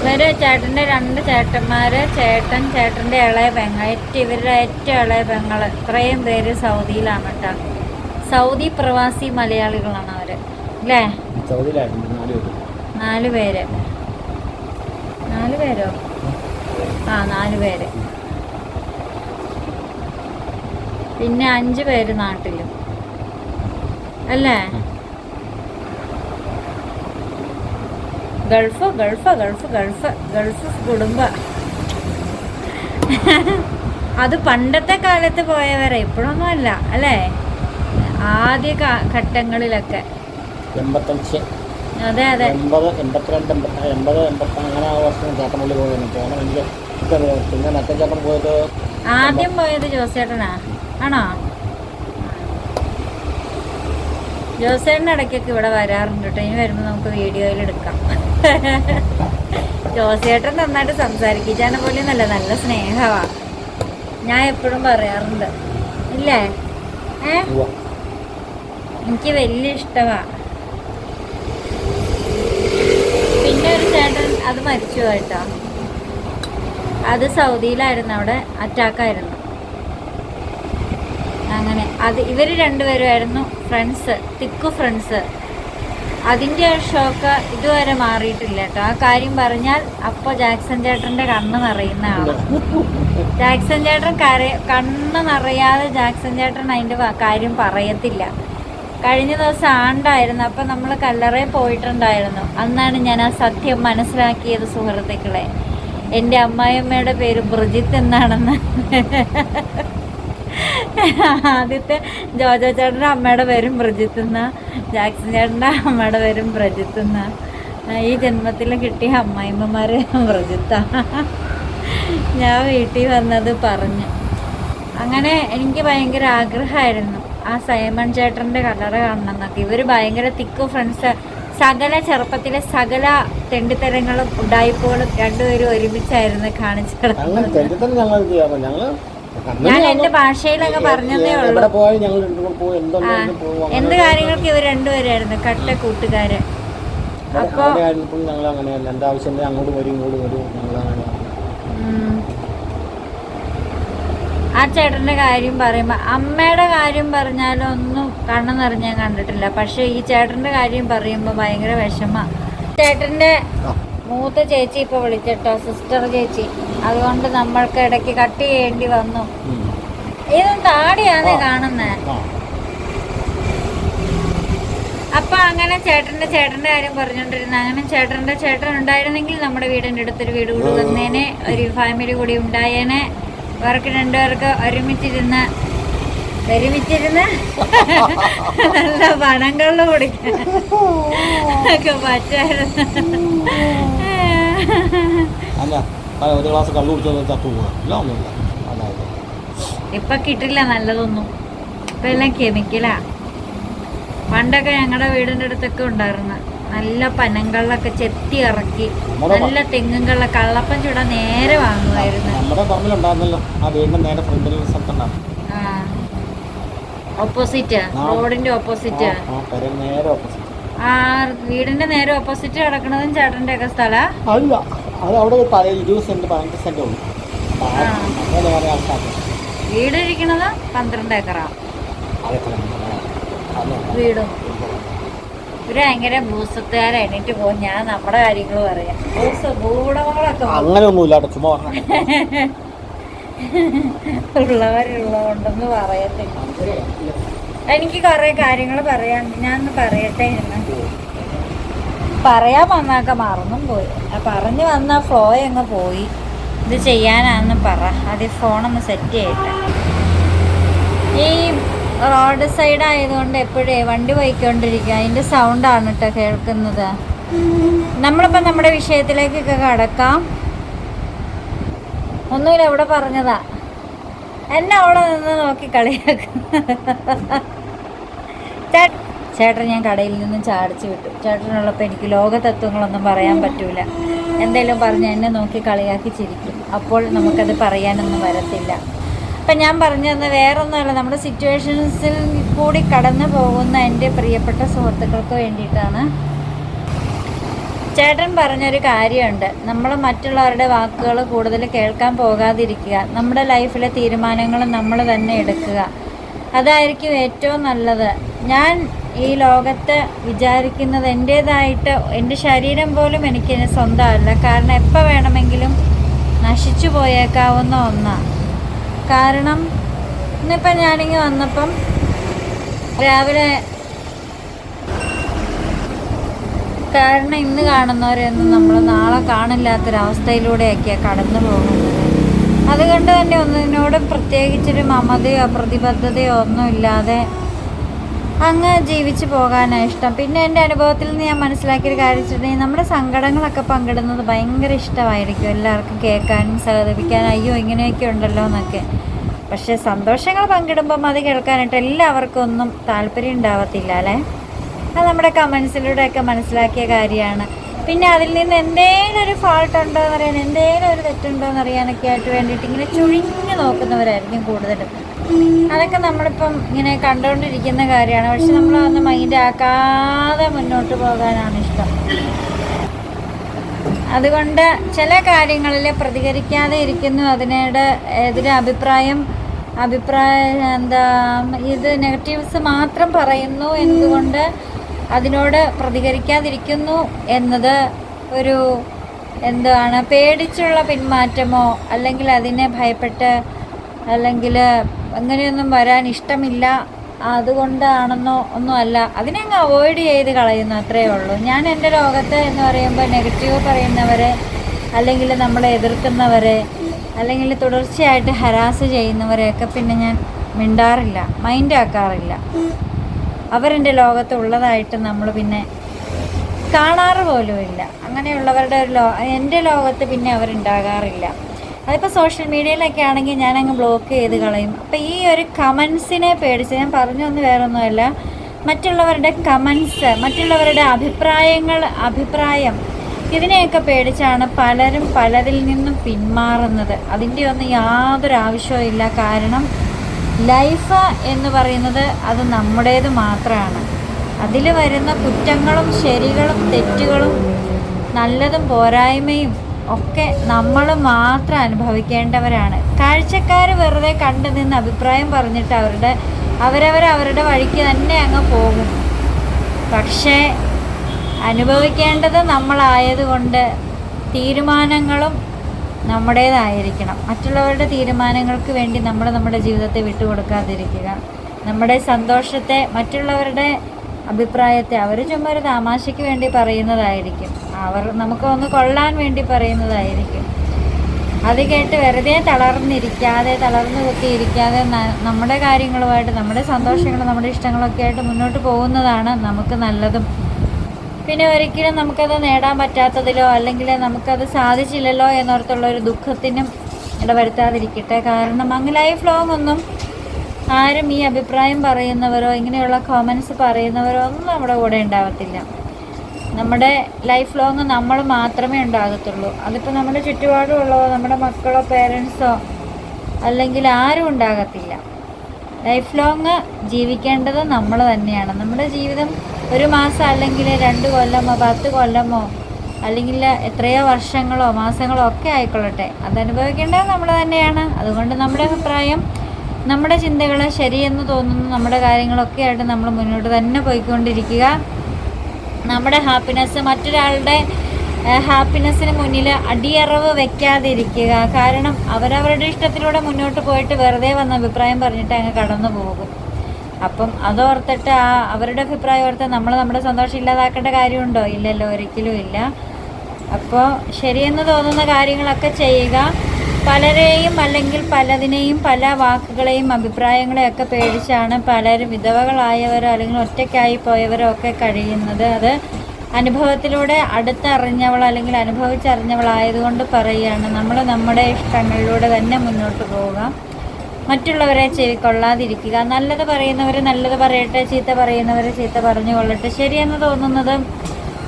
ഇവർ ചേട്ടന്റെ രണ്ട് ചേട്ടന്മാര് ചേട്ടൻ ചേട്ടന്റെ ഇളയ പെങ്ങൾ ഏറ്റവും ഇവരുടെ ഏറ്റവും ഇളയ പെങ്ങൾ ഇത്രയും പേര് സൗദിയിലാണ് കേട്ടോ. സൗദി പ്രവാസി മലയാളികളാണ് അല്ലേ നാല് പേര്. നാല് പേര്. ആ നാല് പേര്. പിന്നെ അഞ്ച് പേര് നാട്ടിലും. അല്ലേ? Gulf Gulf Gulf Gulf Gulf കുടുംബ. അത് പണ്ടത്തെ കാലത്ത് പോയവരെ ഇപ്പോഴൊന്നും അല്ല അല്ലേ? ആദ്യ ഘട്ടങ്ങളിലൊക്കെ. എൺപത്തഞ്ച്. അതെ അതെ. എൺപത് എൺപത്തിരണ്ട് എൺപത്തി എൺപത് എൺപത്തി അങ്ങനെ ആ വർഷം ചേട്ടൻപള്ളി പോയിരുന്നു. കാരണം എനിക്ക് പിന്നെ മറ്റേ ചേട്ടൻ പോയത് ആദ്യം പോയത് ജോസേട്ടനാ? ആണോ? ജോസേട്ടൻ ഇടയ്ക്കൊക്കെ ഇവിടെ വരാറുണ്ട് കേട്ടോ. ഇനി വരുമ്പോൾ നമുക്ക് വീഡിയോയിൽ എടുക്കാം. ജോസേട്ടൻ നന്നായിട്ട് സംസാരിക്കിച്ചാനെ പോലെ നല്ല നല്ല സ്നേഹമാ ഞാൻ എപ്പോഴും പറയാറുണ്ട്. ഇല്ലേ? ഏ? എനിക്ക് വലിയ ഇഷ്ടമാ പിന്നെ ഒരു ചേട്ടൻ അത് മരിച്ചു കേട്ടോ. അത് സൗദിയിലായിരുന്നു അവിടെ അറ്റാക്കായിരുന്നു അങ്ങനെ അത് ഇവർ രണ്ടുപേരുമായിരുന്നു ഫ്രണ്ട്സ് തിക്കു ഫ്രണ്ട്സ് അതിന്റെ ഷോക്ക് ഇതുവരെ മാറിയിട്ടില്ല കേട്ടോ. ആ കാര്യം പറഞ്ഞാൽ അപ്പോൾ ജാക്സൺ ചേട്ടന്റെ കണ്ണ് നിറയുന്ന ആൾ ജാക്സൺ ചേട്ടൻ കര കണ്ണ് നിറയാതെ ജാക്സൺ ചേട്ടൻ അതിന്റെ കാര്യം പറയത്തില്ല. കഴിഞ്ഞ ദിവസം ആണ്ടായിരുന്നു അപ്പം നമ്മൾ കല്ലറയിൽ പോയിട്ടുണ്ടായിരുന്നു. അന്നാണ് ഞാൻ ആ സത്യം മനസ്സിലാക്കിയത് സുഹൃത്തുക്കളെ. എന്റെ അമ്മായിയമ്മയുടെ പേര് ബ്രിജിത്ത് എന്നാണെന്ന്. ആദ്യത്തെ ജോജോ ചേട്ടന്റെ അമ്മയുടെ പേരും ബ്രിജിത്ത് എന്ന. ജാക്സൺ ചേട്ടന്റെ അമ്മയുടെ പേരും ബ്രിജിത്ത് എന്ന. ഈ ജന്മത്തിൽ കിട്ടിയ അമ്മായിമ്മമാര് ബ്രിജിത്ത. ഞാൻ വീട്ടിൽ വന്നത് പറഞ്ഞു. അങ്ങനെ എനിക്ക് ഭയങ്കര ആഗ്രഹമായിരുന്നു. ആ സൈമൺ ചേട്ടന്റെ കല്ലറ കാണണം എന്നൊക്കെ ഇവർ ഭയങ്കര തിക്കു ഫ്രണ്ട്സ് സകല ചെറുപ്പത്തിലെ സകല തെണ്ടിത്തരങ്ങളും ഉണ്ടായിപ്പോഴും രണ്ടുപേരും ഒരുമിച്ചായിരുന്നു കാണിച്ചു ഞാൻ എന്റെ ഭാഷയിലൊക്കെ പറഞ്ഞതേ ഉള്ളൂ. എന്ത് കാര്യങ്ങൾക്ക് ഇവർ രണ്ടുപേരായിരുന്നു. കട്ട കൂട്ടുകാര്. അപ്പൊ അങ്ങോട്ട് വരും ഇങ്ങോട്ട് വരും ഞങ്ങൾ ആ ചേട്ടന്റെ കാര്യം പറയുമ്പോൾ അമ്മയുടെ കാര്യം പറഞ്ഞാലും ഒന്നും കണ്ണു നിറഞ്ഞ് ഞാൻ കണ്ടിട്ടില്ല. പക്ഷെ ഈ ചേട്ടന്റെ കാര്യം പറയുമ്പോൾ ഭയങ്കര വിഷമ. ചേട്ടന്റെ മൂത്ത ചേച്ചി ഇപ്പൊ വിളിച്ചിട്ടോ സിസ്റ്റർ ചേച്ചി. അതുകൊണ്ട് നമ്മൾക്ക് ഇടയ്ക്ക് കട്ട് ചെയ്യേണ്ടി വന്നു. ഇതും താടിയാണ് കാണുന്നേ. അപ്പൊ അങ്ങനെ ചേട്ടന്റെ ചേട്ടന്റെ കാര്യം പറഞ്ഞോണ്ടിരുന്ന അങ്ങനെ ചേട്ടന്റെ ചേട്ടൻ ഉണ്ടായിരുന്നെങ്കിൽ നമ്മുടെ വീടിന്റെ അടുത്തൊരു വീട് കൂടി വന്നേനെ ഒരു ഫാമിലി കൂടി ഉണ്ടായേനെ. ഇവർക്ക് രണ്ടുപേർക്ക് ഒരുമിച്ചിരുന്ന് ഒരുമിച്ചിരുന്ന് നല്ല പണങ്ങളിൽ കുടിക്കാൻ ഒക്കെ പറ്റായിരുന്നു. ഇപ്പൊ കിട്ടില്ല നല്ലതൊന്നും. ഇപ്പൊ എല്ലാം കെമിക്കലാ. പണ്ടൊക്കെ ഞങ്ങളുടെ വീടിന്റെ അടുത്തൊക്കെ ഉണ്ടായിരുന്നു. നല്ല പനങ്ങളിലൊക്കെ ചെത്തി ഇറക്കി. നല്ല തെങ്ങുകളിലെ കള്ള കള്ളപ്പം ചൂടാ നേരെ വാങ്ങുമായിരുന്നു. നമ്മുടെ പറമ്പിലുണ്ടായിരുന്നല്ലോ. ആ വീടിന്റെ നേരെ ഫ്രണ്ടിൽ സ്ഥലത്തുണ്ടായിരുന്നു ഓപ്പോസിറ്റ്. റോഡിന്റെ ഓപ്പോസിറ്റ് ആ. വീടിന്റെ നേരെ ഓപ്പോസിറ്റ് കിടക്കുന്നതും ചേട്ടന്റെ ഒക്കെ സ്ഥല? അല്ല അത് അവിടെ ഇരുപത് സെന്റ് പതിനെട്ട് സെന്റ് ഉള്ളു. പന്ത്രണ്ട് ഏക്കറാ. വീടും. ഇവർ ഭയങ്കര എണീറ്റ് പോകും ഞാൻ നമ്മുടെ കാര്യങ്ങൾ പറയാം. ഭൂസ് ഭൂവുടമകളൊക്കെ പോകും. അങ്ങനെയൊന്നുമില്ല കേട്ടോ ചുമ്മാ പറഞ്ഞാ. ഉള്ളവരുള്ളതുകൊണ്ടെന്ന് പറയത്തില്ല. എനിക്ക് കുറെ കാര്യങ്ങൾ പറയാനുണ്ട് ഞാൻ പറയട്ടെ എന്ന്. പറയാൻ വന്നൊക്കെ മറന്നും പോയി. പറഞ്ഞു വന്ന ഫ്ലോ അങ്ങ് പോയി. ഇത് ചെയ്യാനാന്ന് പറ. ആദ്യം ഫോണൊന്ന് സെറ്റ് ചെയ്യട്ടെ. ഈ റോഡ് സൈഡ് ആയതുകൊണ്ട് എപ്പോഴേ വണ്ടി പോയിക്കൊണ്ടിരിക്കുക. സൗണ്ട് ആണ് കേട്ടോ കേൾക്കുന്നത്. നമ്മളിപ്പോൾ നമ്മുടെ വിഷയത്തിലേക്കൊക്കെ കടക്കാം. ഒന്നുമില്ല ഇവിടെ പറഞ്ഞതാ. എന്നെ അവിടെ നിന്ന് നോക്കി കളിയാക്കും ചേട്ടൻ ഞാൻ കടയിൽ നിന്നും ചാടിച്ചു വിട്ടു. ചേട്ടനുള്ളപ്പോൾ എനിക്ക് ലോക തത്വങ്ങളൊന്നും പറയാൻ പറ്റൂല. എന്തെങ്കിലും പറഞ്ഞ് എന്നെ നോക്കി കളിയാക്കി ചിരിക്കും. അപ്പോൾ നമുക്കത് പറയാനൊന്നും വരത്തില്ല. അപ്പം ഞാൻ പറഞ്ഞത് വേറൊന്നുമല്ല നമ്മുടെ സിറ്റുവേഷൻസിൽ കൂടി കടന്നു പോകുന്ന എന്റെ പ്രിയപ്പെട്ട സുഹൃത്തുക്കൾക്ക് വേണ്ടിയിട്ടാണ്. ചേട്ടൻ പറഞ്ഞൊരു കാര്യമുണ്ട്. നമ്മൾ മറ്റുള്ളവരുടെ വാക്കുകൾ കൂടുതൽ കേൾക്കാൻ പോകാതിരിക്കുക. നമ്മുടെ ലൈഫിലെ തീരുമാനങ്ങൾ നമ്മൾ തന്നെ എടുക്കുക. അതായിരിക്കും ഏറ്റവും നല്ലത്. ഞാൻ ഈ ലോകത്ത് വിചാരിക്കുന്നത് എന്റേതായിട്ട് എന്റെ ശരീരം പോലും എനിക്ക് സ്വന്തമല്ല. കാരണം എപ്പോൾ വേണമെങ്കിലും നശിച്ചു പോയേക്കാവുന്ന ഒന്നാണ്. കാരണം ഇന്നിപ്പം ഞാനിങ്ങ് വന്നപ്പം രാവിലെ കാരണം ഇന്ന് കാണുന്നവരെയൊന്നും നമ്മൾ നാളെ കാണില്ലാത്തൊരവസ്ഥയിലൂടെയൊക്കെയാണ് കടന്നു പോകുന്നത്. അതുകൊണ്ട് തന്നെ ഒന്നിനോടും പ്രത്യേകിച്ചൊരു മമതയോ പ്രതിബദ്ധതയോ ഒന്നുമില്ലാതെ അങ്ങ് ജീവിച്ച് പോകാനാണ് ഇഷ്ടം. പിന്നെ എന്റെ അനുഭവത്തിൽ നിന്ന് ഞാൻ മനസ്സിലാക്കിയൊരു കാര്യം വെച്ചിട്ടുണ്ടെങ്കിൽ നമ്മുടെ സങ്കടങ്ങളൊക്കെ പങ്കിടുന്നത് ഭയങ്കര ഇഷ്ടമായിരിക്കും. എല്ലാവർക്കും കേൾക്കാനും സഹതപിക്കാനും അയ്യോ ഇങ്ങനെയൊക്കെ ഉണ്ടല്ലോ എന്നൊക്കെ. പക്ഷേ സന്തോഷങ്ങൾ പങ്കിടുമ്പം അത് കേൾക്കാനായിട്ട് എല്ലാവർക്കും ഒന്നും താല്പര്യം ഉണ്ടാവത്തില്ല അല്ലേ? അത് നമ്മുടെ കമൻസിലൂടെയൊക്കെ മനസ്സിലാക്കിയ കാര്യമാണ്. പിന്നെ അതിൽ നിന്ന് എന്തേലും ഒരു ഫാൾട്ട് ഉണ്ടോ എന്നറിയാൻ എന്തെങ്കിലും ഒരു തെറ്റുണ്ടോ എന്നറിയാനൊക്കെ ആയിട്ട് വേണ്ടിയിട്ട് ഇങ്ങനെ ചുഴിഞ്ഞു നോക്കുന്നവരായിരിക്കും കൂടുതലും. അതൊക്കെ നമ്മളിപ്പം ഇങ്ങനെ കണ്ടുകൊണ്ടിരിക്കുന്ന കാര്യമാണ്. പക്ഷെ നമ്മൾ അന്ന് മൈൻഡ് ആക്കാതെ മുന്നോട്ട് പോകാനാണ് ഇഷ്ടം. അതുകൊണ്ട് ചില കാര്യങ്ങളിൽ പ്രതികരിക്കാതെ ഇരിക്കുന്നു അതിനോട് എതിരെ അഭിപ്രായം അഭിപ്രായം എന്താ ഇത് നെഗറ്റീവ്സ് മാത്രം പറയുന്നു എന്നതുകൊണ്ട് അതിനോട് പ്രതികരിക്കാതിരിക്കുന്നു എന്നത് ഒരു എന്താണ് പേടിച്ചുള്ള പിന്മാറ്റമോ അല്ലെങ്കിൽ അതിനെ ഭയപ്പെട്ട് അല്ലെങ്കിൽ അങ്ങനെയൊന്നും വരാൻ ഇഷ്ടമില്ല അതുകൊണ്ടാണെന്നോ ഒന്നും അല്ല അതിനെ അങ്ങ് അവോയ്ഡ് ചെയ്ത് കളയുന്നു അത്രയേ ഉള്ളൂ. ഞാൻ എന്റെ ലോകത്ത് എന്ന് പറയുമ്പോൾ നെഗറ്റീവ് പറയുന്നവരെ അല്ലെങ്കിൽ നമ്മളെ എതിർക്കുന്നവരെ അല്ലെങ്കിൽ തുടർച്ചയായിട്ട് ഹരാസ് ചെയ്യുന്നവരെയൊക്കെ പിന്നെ ഞാൻ മിണ്ടാറില്ല മൈൻഡ് ആക്കാറില്ല അവരെന്റെ ലോകത്ത് ഉള്ളതായിട്ട് നമ്മൾ പിന്നെ കാണാറ് പോലുമില്ല. അങ്ങനെയുള്ളവരുടെ ഒരു ലോ എന്റെ ലോകത്ത് പിന്നെ അവരുണ്ടാകാറില്ല. അതിപ്പോൾ സോഷ്യൽ മീഡിയയിലൊക്കെ ആണെങ്കിൽ ഞാനങ്ങ് ബ്ലോക്ക് ചെയ്ത് കളയും. അപ്പോൾ ഈ ഒരു കമൻസിനെ പേടിച്ച് ഞാൻ പറഞ്ഞൊന്നും വേറൊന്നുമല്ല. മറ്റുള്ളവരുടെ കമൻസ് മറ്റുള്ളവരുടെ അഭിപ്രായങ്ങൾ അഭിപ്രായം ഇതിനെയൊക്കെ പേടിച്ചാണ് പലരും പലരിൽ നിന്നും പിന്മാറുന്നത്. അതിന്റെ ഒന്നും യാതൊരു ആവശ്യവും ഇല്ല. കാരണം ലൈഫ് എന്ന് പറയുന്നത് അത് നമ്മുടേത് മാത്രമാണ് അതിൽ വരുന്ന കുറ്റങ്ങളും ശരികളും തെറ്റുകളും നല്ലതും പോരായ്മയും ഒക്കെ നമ്മൾ മാത്രം അനുഭവിക്കേണ്ടവരാണ്. കാഴ്ചക്കാർ വെറുതെ കണ്ടു നിന്ന് അഭിപ്രായം പറഞ്ഞിട്ട് അവരുടെ അവരവരവരുടെ വഴിക്ക് തന്നെ അങ്ങ് പോകും. പക്ഷേ അനുഭവിക്കേണ്ടത് നമ്മളായതുകൊണ്ട് തീരുമാനങ്ങളും നമ്മുടേതായിരിക്കണം. മറ്റുള്ളവരുടെ തീരുമാനങ്ങൾക്ക് വേണ്ടി നമ്മൾ നമ്മുടെ ജീവിതത്തെ വിട്ടുകൊടുക്കാതിരിക്കുക. നമ്മുടെ സന്തോഷത്തെ മറ്റുള്ളവരുടെ അഭിപ്രായത്തെ അവർ ചുമ്മാ ഒരു തമാശയ്ക്ക് വേണ്ടി പറയുന്നതായിരിക്കും. അവർ നമുക്ക് ഒന്ന് കൊള്ളാൻ വേണ്ടി പറയുന്നതായിരിക്കും. അത് കേട്ട് വെറുതെ തളർന്നിരിക്കാതെ തളർന്നു കുത്തിയിരിക്കാതെ നമ്മുടെ കാര്യങ്ങളുമായിട്ട് നമ്മുടെ സന്തോഷങ്ങളും നമ്മുടെ ഇഷ്ടങ്ങളൊക്കെ ആയിട്ട് മുന്നോട്ട് പോകുന്നതാണ് നമുക്ക് നല്ലതും. പിന്നെ ഒരിക്കലും നമുക്കത് നേടാൻ പറ്റാത്തതിലോ അല്ലെങ്കിൽ നമുക്കത് സാധിച്ചില്ലല്ലോ എന്നോർത്തുള്ള ഒരു ദുഃഖത്തിനും ഇടവരുത്താതിരിക്കട്ടെ. കാരണം അങ്ങ് ലൈഫ് ലോങ് ഒന്നും ആരും ഈ അഭിപ്രായം പറയുന്നവരോ ഇങ്ങനെയുള്ള കോമൻസ് പറയുന്നവരോ ഒന്നും നമ്മുടെ കൂടെ ഉണ്ടാവത്തില്ല. നമ്മുടെ ലൈഫ് ലോങ് നമ്മൾ മാത്രമേ ഉണ്ടാകത്തുള്ളൂ. അതിപ്പോൾ നമ്മുടെ ചുറ്റുപാടുമുള്ളതോ നമ്മുടെ മക്കളോ പേരൻസോ അല്ലെങ്കിൽ ആരും ഉണ്ടാകത്തില്ല. ലൈഫ് ലോങ് ജീവിക്കേണ്ടത് നമ്മൾ തന്നെയാണ്. നമ്മുടെ ജീവിതം ഒരു മാസം അല്ലെങ്കിൽ രണ്ട് കൊല്ലമോ പത്ത് കൊല്ലമോ അല്ലെങ്കിൽ എത്രയോ വർഷങ്ങളോ മാസങ്ങളോ ഒക്കെ ആയിക്കൊള്ളട്ടെ. അത് അനുഭവിക്കേണ്ടത് നമ്മൾ തന്നെയാണ്. അതുകൊണ്ട് നമ്മുടെ അഭിപ്രായം നമ്മുടെ ചിന്തകൾ ശരിയെന്ന് തോന്നുന്നു നമ്മുടെ കാര്യങ്ങളൊക്കെ ആയിട്ട് നമ്മൾ മുന്നോട്ട് തന്നെ പോയിക്കൊണ്ടിരിക്കുക. നമ്മുടെ ഹാപ്പിനെസ് മറ്റൊരാളുടെ ഹാപ്പിനെസ്സിന് മുന്നിൽ അടിയറവ് വെക്കാതിരിക്കുക. കാരണം അവരവരുടെ ഇഷ്ടത്തിലൂടെ മുന്നോട്ട് പോയിട്ട് വെറുതെ വന്ന അഭിപ്രായം പറഞ്ഞിട്ട് അങ്ങ് കടന്നു പോകും. അപ്പം അതോർത്തിട്ട് ആ അവരുടെ അഭിപ്രായം ഓർത്ത് നമ്മൾ നമ്മുടെ സന്തോഷം ഇല്ലാതാക്കേണ്ട കാര്യമുണ്ടോ? ഇല്ലല്ലോ ഒരിക്കലും ഇല്ല. അപ്പോൾ ശരിയെന്ന് തോന്നുന്ന കാര്യങ്ങളൊക്കെ ചെയ്യുക. പലരെയും അല്ലെങ്കിൽ പലതിനെയും പല വാക്കുകളെയും അഭിപ്രായങ്ങളെയും ഒക്കെ പേടിച്ചാണ് പലരും വിധവകളായവരോ അല്ലെങ്കിൽ ഒറ്റയ്ക്കായി പോയവരോ ഒക്കെ കഴിയുന്നത്. അത് അനുഭവത്തിലൂടെ അടുത്തറിഞ്ഞവൾ അല്ലെങ്കിൽ അനുഭവിച്ചറിഞ്ഞവളായതുകൊണ്ട് പറയുകയാണ്. നമ്മൾ നമ്മുടെ ഇഷ്ടങ്ങളിലൂടെ തന്നെ മുന്നോട്ട് പോവുക. മറ്റുള്ളവരെ ചെവിക്കൊള്ളാതിരിക്കുക. നല്ലത് പറയുന്നവർ നല്ലത് പറയട്ടെ ചീത്ത പറയുന്നവർ ചീത്ത പറഞ്ഞു കൊള്ളട്ടെ ശരിയെന്ന് തോന്നുന്നത്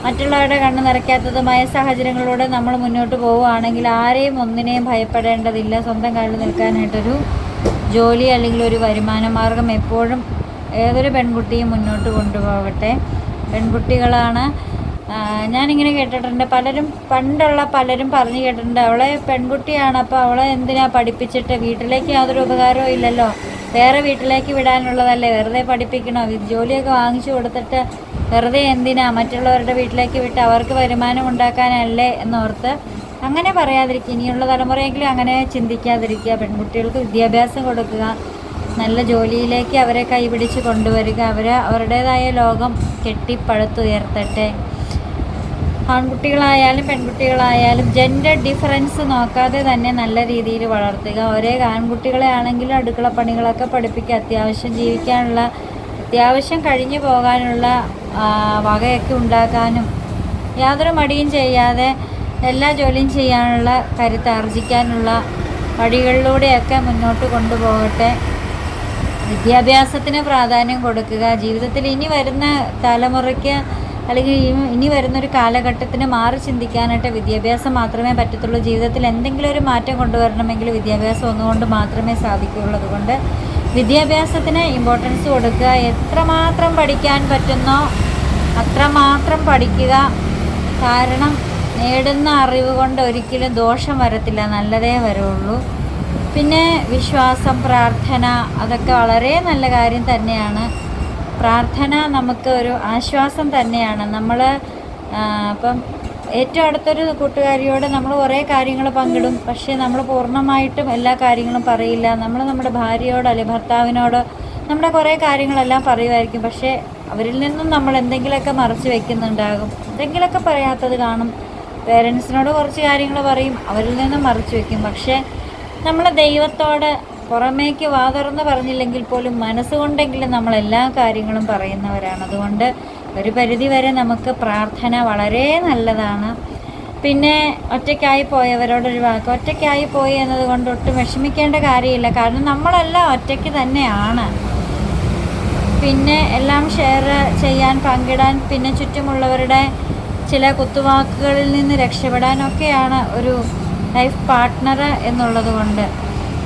മറ്റുള്ളവരുടെ കണ്ണ് നിറയ്ക്കാത്തതുമായ സാഹചര്യങ്ങളിലൂടെ നമ്മൾ മുന്നോട്ട് പോവുകയാണെങ്കിൽ ആരെയും ഒന്നിനെയും ഭയപ്പെടേണ്ടതില്ല. സ്വന്തം കാലിൽ നിൽക്കാനായിട്ടൊരു ജോലി അല്ലെങ്കിൽ ഒരു വരുമാന മാർഗം എപ്പോഴും ഏതൊരു പെൺകുട്ടിയും മുന്നോട്ട് കൊണ്ടുപോകട്ടെ. പെൺകുട്ടികളാണ് ഞാനിങ്ങനെ കേട്ടിട്ടുണ്ട്. പലരും പണ്ടുള്ള പലരും പറഞ്ഞു കേട്ടിട്ടുണ്ട് അവളെ പെൺകുട്ടിയാണ് അപ്പോൾ അവളെ എന്തിനാ പഠിപ്പിച്ചിട്ട്? വീട്ടിലേക്ക് യാതൊരു ഉപകാരവും ഇല്ലല്ലോ. വേറെ വീട്ടിലേക്ക് വിടാനുള്ളതല്ലേ? വെറുതെ പഠിപ്പിക്കണോ? ജോലിയൊക്കെ വാങ്ങിച്ചു കൊടുത്തിട്ട് വെറുതെ എന്തിനാ? മറ്റുള്ളവരുടെ വീട്ടിലേക്ക് വിട്ട് അവർക്ക് വരുമാനം ഉണ്ടാക്കാനല്ലേ എന്നോർത്ത് അങ്ങനെ പറയാതിരിക്കുക. ഇനിയുള്ള തലമുറയെങ്കിലും അങ്ങനെ ചിന്തിക്കാതിരിക്കുക. പെൺകുട്ടികൾക്ക് വിദ്യാഭ്യാസം കൊടുക്കുക. നല്ല ജോലിയിലേക്ക് അവരെ കൈപിടിച്ച് കൊണ്ടുവരിക. അവരെ അവരുടേതായ ലോകം കെട്ടിപ്പടുത്തുയർത്തട്ടെ. ആൺകുട്ടികളായാലും പെൺകുട്ടികളായാലും ജെൻഡർ ഡിഫറൻസ് നോക്കാതെ തന്നെ നല്ല രീതിയിൽ വളർത്തുക. ഒരേ ആൺകുട്ടികളെ ആണെങ്കിലും അടുക്കള പണികളൊക്കെ പഠിപ്പിക്കുക അത്യാവശ്യം ജീവിക്കാനുള്ള അത്യാവശ്യം കഴിഞ്ഞു പോകാനുള്ള വകയൊക്കെ ഉണ്ടാക്കാനും യാതൊരു മടിയും ചെയ്യാതെ എല്ലാ ജോലിയും ചെയ്യാനുള്ള കരുത്ത് ആർജിക്കാനുള്ള വഴികളിലൂടെയൊക്കെ മുന്നോട്ട് കൊണ്ടുപോകട്ടെ. വിദ്യാഭ്യാസത്തിന് പ്രാധാന്യം കൊടുക്കുക. ജീവിതത്തിൽ ഇനി വരുന്ന തലമുറയ്ക്ക് അല്ലെങ്കിൽ ഇനി- വരുന്നൊരു കാലഘട്ടത്തിന് മാറി ചിന്തിക്കാനായിട്ട് വിദ്യാഭ്യാസം മാത്രമേ പറ്റത്തുള്ളൂ. ജീവിതത്തിൽ എന്തെങ്കിലും ഒരു മാറ്റം കൊണ്ടുവരണമെങ്കിൽ വിദ്യാഭ്യാസം ഒന്നുകൊണ്ട് മാത്രമേ സാധിക്കുകയുള്ളൂ. അതുകൊണ്ട് വിദ്യാഭ്യാസത്തിന് ഇമ്പോർട്ടൻസ് കൊടുക്കുക. എത്രമാത്രം പഠിക്കാൻ പറ്റുന്നോ അത്രമാത്രം പഠിക്കുക. കാരണം നേടുന്ന അറിവ് കൊണ്ട് ഒരിക്കലും ദോഷം വരത്തില്ല. നല്ലതേ വരുള്ളൂ. പിന്നെ വിശ്വാസം പ്രാർത്ഥന അതൊക്കെ വളരെ നല്ല കാര്യം തന്നെയാണ്. പ്രാർത്ഥന നമുക്ക് ഒരു ആശ്വാസം തന്നെയാണ്. നമ്മൾ ഇപ്പം ഏറ്റവും അടുത്തൊരു കൂട്ടുകാരിയോട് നമ്മൾ കുറേ കാര്യങ്ങൾ പങ്കിടും. പക്ഷേ നമ്മൾ പൂർണമായിട്ടും എല്ലാ കാര്യങ്ങളും പറയില്ല. നമ്മൾ നമ്മുടെ ഭാര്യയോട് അല്ലെങ്കിൽ ഭർത്താവിനോട് നമ്മുടെ കുറേ കാര്യങ്ങളെല്ലാം പറയുമായിരിക്കും. പക്ഷേ അവരിൽ നിന്നും നമ്മൾ എന്തെങ്കിലുമൊക്കെ മറച്ചു വെക്കുന്നുണ്ടാകും. എന്തെങ്കിലുമൊക്കെ പറയാത്തത് കാണും. പേരൻസിനോട് കുറച്ച് കാര്യങ്ങൾ പറയും. അവരിൽ നിന്നും മറച്ചു വെക്കും. പക്ഷേ നമ്മൾ ദൈവത്തോട് പുറമേക്ക് വാതുറന്ന് പറഞ്ഞില്ലെങ്കിൽ പോലും മനസ്സുകൊണ്ടെങ്കിലും നമ്മൾ എല്ലാ കാര്യങ്ങളും പറയുന്നവരാണ്. അതുകൊണ്ട് ഒരു പരിധി വരെ നമുക്ക് പ്രാർത്ഥന വളരെ നല്ലതാണ്. പിന്നെ ഒറ്റയ്ക്കായി പോയവരോടൊരു വാക്ക് ഒറ്റയ്ക്കായി പോയി എന്നതുകൊണ്ട് ഒട്ടും വിഷമിക്കേണ്ട കാര്യമില്ല. കാരണം നമ്മളെല്ലാം ഒറ്റയ്ക്ക് തന്നെയാണ്. പിന്നെ എല്ലാം ഷെയർ ചെയ്യാൻ പങ്കിടാൻ പിന്നെ ചുറ്റുമുള്ളവരുടെ ചില കുത്തുവാക്കുകളിൽ നിന്ന് രക്ഷപ്പെടാനൊക്കെയാണ് ഒരു ലൈഫ് പാർട്ട്ണർ എന്നുള്ളത് കൊണ്ട്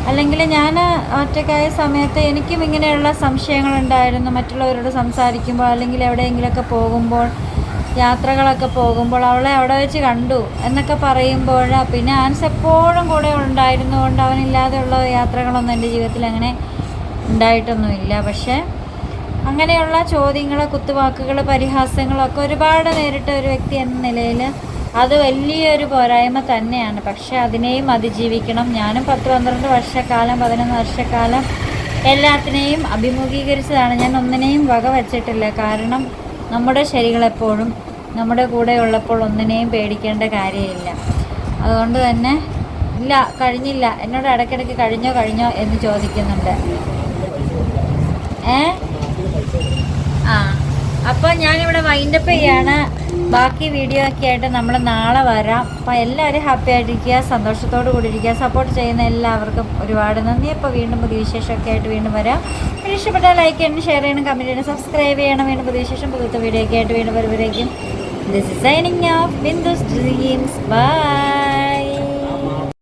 അല്ലെങ്കിൽ ഞാൻ ഒറ്റയ്ക്കായ സമയത്ത് എനിക്കും ഇങ്ങനെയുള്ള സംശയങ്ങളുണ്ടായിരുന്നു. മറ്റുള്ളവരോട് സംസാരിക്കുമ്പോൾ അല്ലെങ്കിൽ എവിടെയെങ്കിലുമൊക്കെ പോകുമ്പോൾ യാത്രകളൊക്കെ പോകുമ്പോൾ അവളെ അവിടെ വെച്ച് കണ്ടു എന്നൊക്കെ പറയുമ്പോൾ പിന്നെ ആൻസ് എപ്പോഴും കൂടെ ഉണ്ടായിരുന്നുകൊണ്ട് അവനില്ലാതെയുള്ള യാത്രകളൊന്നും എന്റെ ജീവിതത്തിൽ അങ്ങനെ ഉണ്ടായിട്ടൊന്നുമില്ല. പക്ഷേ അങ്ങനെയുള്ള ചോദ്യങ്ങൾ കുത്തുവാക്കുകൾ പരിഹാസങ്ങളൊക്കെ ഒരുപാട് നേരിട്ട ഒരു വ്യക്തി എന്ന നിലയിൽ അത് വലിയൊരു പോരായ്മ തന്നെയാണ്. പക്ഷെ അതിനെയും അതിജീവിക്കണം. ഞാനും പത്ത് പന്ത്രണ്ട് വർഷക്കാലം പതിനൊന്ന് വർഷക്കാലം എല്ലാത്തിനെയും അഭിമുഖീകരിച്ചതാണ്. ഞാൻ ഒന്നിനെയും വക വച്ചിട്ടില്ല. കാരണം നമ്മുടെ ശരികളെപ്പോഴും നമ്മുടെ കൂടെ ഉള്ളപ്പോൾ ഒന്നിനെയും പേടിക്കേണ്ട കാര്യമില്ല. അതുകൊണ്ട് തന്നെ ഇല്ല കഴിഞ്ഞില്ല. എന്നോട് ഇടയ്ക്കിടയ്ക്ക് കഴിഞ്ഞോ കഴിഞ്ഞോ എന്ന് ചോദിക്കുന്നുണ്ട്. ഏ? ആ. അപ്പോൾ ഞാനിവിടെ വൈൻഡപ്പ് ചെയ്യാണ്. ബാക്കി വീഡിയോ ഒക്കെ ആയിട്ട് നമ്മൾ നാളെ വരാം. അപ്പം എല്ലാവരും ഹാപ്പി ആയിട്ടിരിക്കുക സന്തോഷത്തോടു കൂടി ഇരിക്കുക സപ്പോർട്ട് ചെയ്യുന്ന എല്ലാവർക്കും ഒരുപാട് നന്ദി. അപ്പോൾ വീണ്ടും പുതിയ വിശേഷമൊക്കെ ആയിട്ട് വീണ്ടും വരാം. വീഡിയോ ഇഷ്ടപ്പെട്ടാൽ ലൈക്ക് ചെയ്യണം ഷെയർ ചെയ്യണം കമന്റ് ചെയ്യണം സബ്സ്ക്രൈബ് ചെയ്യണം. വീണ്ടും പുതിയ വിശേഷം പുതിയ വീഡിയോ ഒക്കെ ആയിട്ട് വീണ്ടും വരുമ്പോഴേക്കും. This is signing off Bindu's dreams bye